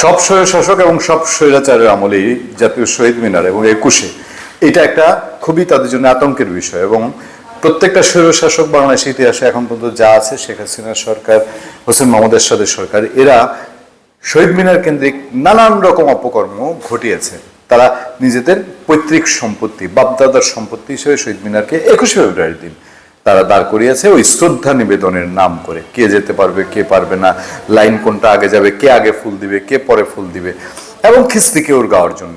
সব স্বৈরশাসক এবং সব স্বৈরাচারের আমলেই জাতীয় শহীদ মিনার এবং একুশে। এটা একটা খুবই তাদের জন্য আতঙ্কের বিষয় এবং প্রত্যেকটা স্বৈরশাসক বাংলাদেশের ইতিহাসে এখন পর্যন্ত যা আছে, শেখ হাসিনা সরকার, হোসেন মোহাম্মদ এরশাদের সরকার, এরা শহীদ মিনার কেন্দ্রিক নানান রকম অপকর্ম ঘটিয়েছে। তারা নিজেদের পৈতৃক সম্পত্তি, বাপদাদার সম্পত্তি হিসেবে শহীদ মিনারকে একুশে ফেব্রুয়ারি দিন তারা দাঁড় করিয়েছে, ওই শ্রদ্ধা নিবেদনের নাম করে। কে যেতে পারবে, কে পারবে না, লাইন কোনটা আগে যাবে, কে আগে ফুল দিবে, কে পরে ফুল দিবে, এবং খিস্তিকে ওর গাওয়ার জন্য।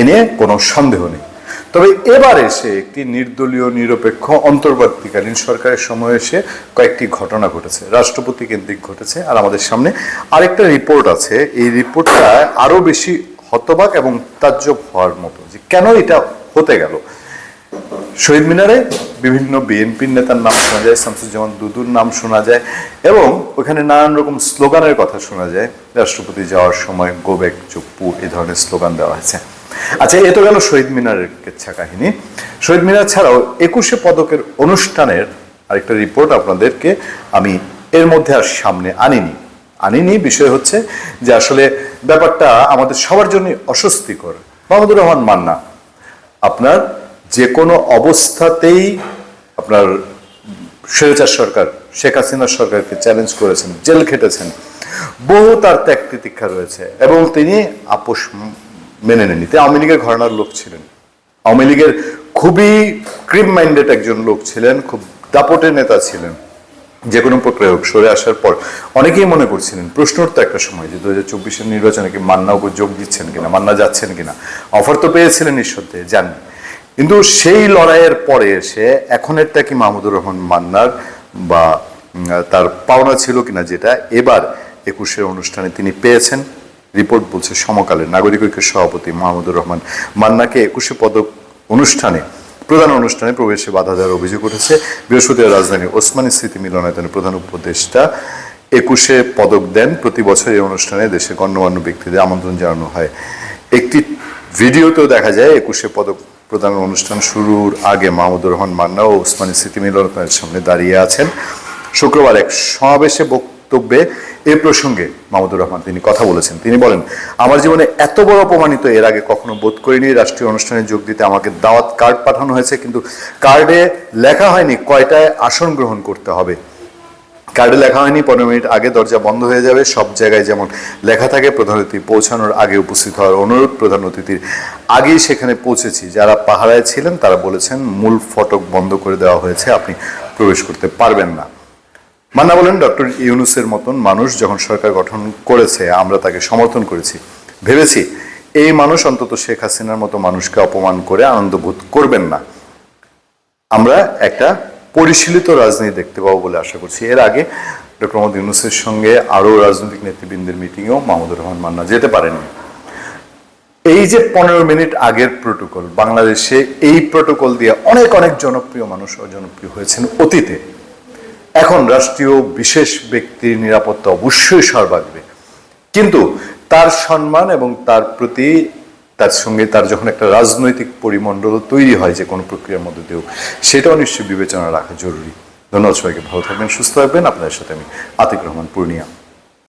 এ নিয়ে কোনো সন্দেহ নেই। তবে এবার এসে একটি নির্দলীয়, নিরপেক্ষ, অন্তর্বর্তীকালীন সরকারের সময় এসে কয়েকটি ঘটনা ঘটেছে। রাষ্ট্রপতি কেন্দ্রিক ঘটেছে। আর আমাদের সামনে আরেকটা রিপোর্ট আছে। এই রিপোর্টটা আরও বেশি হতবাক এবং তাজ্জব হওয়ার মতো যে কেন এটা হতে গেল। শহীদ মিনারে বিভিন্ন বিএনপির নেতার নাম শোনা যায়, শামসুজ্জামান দুদুর নাম শোনা যায় এবং ওখানে নানান রকম স্লোগানের কথা শোনা যায়। রাষ্ট্রপতি যাওয়ার সময় গোবেক, চুপ্পু এই ধরনের স্লোগান দেওয়া হয়েছে। আচ্ছা এ তো গেল শহীদ মিনারের কেচ্ছা কাহিনী। শহীদ মিনার ছাড়াও একুশে পদকের অনুষ্ঠানের আরেকটা রিপোর্ট আপনাদেরকে আমি এর মধ্যে আর সামনে আনিনি। আনিনি বিষয় হচ্ছে যে আসলে ব্যাপারটা আমাদের সবার জন্য অস্বস্তিকর। মাহমুদুর রহমান মান্না, আপনার যে কোনো অবস্থাতেই আপনার স্বৈরাচার সরকার, শেখ হাসিনার সরকারকে চ্যালেঞ্জ করেছেন, জেল খেটেছেন, বহু তার ত্যাগ প্রতীক্ষা রয়েছে এবং তিনি আপোষ মেনে নেননি। তিনি আওয়ামী লীগের ঘরানার লোক ছিলেন। আওয়ামী লীগের খুবই ক্রিম মাইন্ডেড একজন লোক ছিলেন, খুব দাপটের নেতা ছিলেন। যে কোনো হোক সরে আসার পর অনেকেই মনে করছিলেন প্রশ্ন উঠতো একটা সময় যে দু হাজার চব্বিশের নির্বাচনে কি মান্না উপর যোগ দিচ্ছেন কিনা, মান্না যাচ্ছেন কিনা। অফার তো পেয়েছিলেন থেকে জানি কিন্তু সেই লড়াইয়ের পরে এসে এখনেরটা কি মাহমুদুর রহমান মান্নার বা তার পাওনা ছিল কিনা যেটা এবার একুশের অনুষ্ঠানে তিনি পেয়েছেন। রিপোর্ট বলছে সমকালের নাগরিক ঐক্যের সভাপতি মাহমুদুর রহমান মান্নাকে একুশে পদক অনুষ্ঠানে, প্রধান অনুষ্ঠানে প্রবেশে বাধা দেওয়ার অভিযোগ উঠেছে। বৃহস্পতিবার রাজধানী ওসমানী স্মৃতি মিলনায়তনের প্রধান উপদেষ্টা একুশে পদক দেন। প্রতি বছর এই অনুষ্ঠানে দেশে গণ্যমান্য ব্যক্তিদের আমন্ত্রণ জানানো হয়। একটি ভিডিওতেও দেখা যায়, একুশে পদক প্রদান অনুষ্ঠান শুরুর আগে মাহমুদুর রহমান মান্না ও ওসমানী স্মৃতি মিলনায়তনের সামনে দাঁড়িয়ে আছেন। শুক্রবার এক সমাবেশে বক্তব্যে এ প্রসঙ্গে মাহমুদুর রহমান তিনি কথা বলেছেন। তিনি বলেন, আমার জীবনে এত বড় অপমানিত এর আগে কখনো বোধ করিনি। রাষ্ট্রীয় অনুষ্ঠানে যোগ দিতে আমাকে দাওয়াত কার্ড পাঠানো হয়েছে, কিন্তু কার্ডে লেখা হয়নি কয়টায় আসন গ্রহণ করতে হবে। কার্ডে লেখা হয়নি, পনেরো মিনিট আগে দরজা বন্ধ হয়ে যাবে, সব জায়গায় যেমন লেখা থাকে, প্রধান অতিথি পৌঁছানোর আগে উপস্থিত হওয়ার অনুরোধ, প্রধান অতিথির আগেই সেখানে পৌঁছেছি। যারা পাহারায় ছিলেন, তারা বলেছেন, মূল ফটক বন্ধ করে দেওয়া হয়েছে, আপনি প্রবেশ করতে পারবেন না। মান্না বলেন, ডক্টর ইউনুসের মতন মানুষ যখন সরকার গঠন করেছে, আমরা তাকে সমর্থন করেছি। ভেবেছি, এই মানুষ অন্তত শেখ হাসিনার মতো মানুষকে অপমান করে আনন্দবোধ করবেন না। আমরা একটা পরিশীলিত রাজনীতি দেখতে পাবো বলে আশা করছি। এর আগে ডক্টর মোহাম্মদ ইউনুসের সঙ্গে আরও রাজনৈতিক নেতৃবৃন্দের মিটিংয়েও মাহমুদুর রহমান মান্না যেতে পারেননি। এই যে পনেরো মিনিট আগের প্রোটোকল, বাংলাদেশে এই প্রোটোকল দিয়ে অনেক অনেক জনপ্রিয় মানুষ অজনপ্রিয় হয়েছেন অতীতে। এখন রাষ্ট্রীয় বিশেষ ব্যক্তির নিরাপত্তা অবশ্যই সর্বাগ্রে কিন্তু তার সম্মান এবং তার প্রতি তার সঙ্গে তার যখন একটা রাজনৈতিক পরিমণ্ডল তৈরি হয় যে কোনো প্রক্রিয়ার মধ্যে দিয়েও, সেটাও নিশ্চয়ই বিবেচনা রাখা জরুরি। ধন্যবাদ সবাইকে, ভালো থাকবেন, সুস্থ থাকবেন। আপনাদের সাথে আমি আতিক রহমান, পূর্ণিয়া।